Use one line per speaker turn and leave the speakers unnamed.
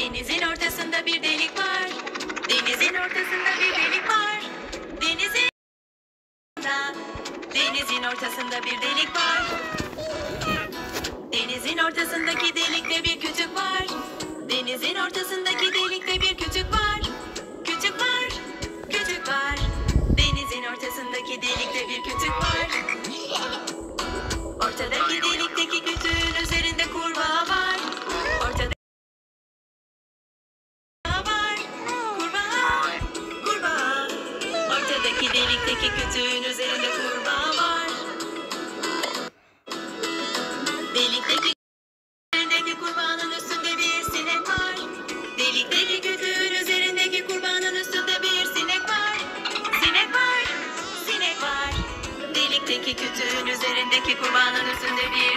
Denizin ortasında bir delik var. Denizin ortasında bir delik var. Denizin Denizin ortasında bir delik var. Denizin ortasındaki delikte bir kütük var. Denizin ortasındaki delikte bir kütük var. Ortadaki delikteki kütüğün üzerinde kurbağa var. Delikteki üzerindeki kurbağanın üstünde bir sinek var. Delikteki kütüğün üzerindeki kurbağanın üstünde bir sinek var. Sinek var, sinek var. Delikteki kütüğün üzerindeki kurbağanın üstünde bir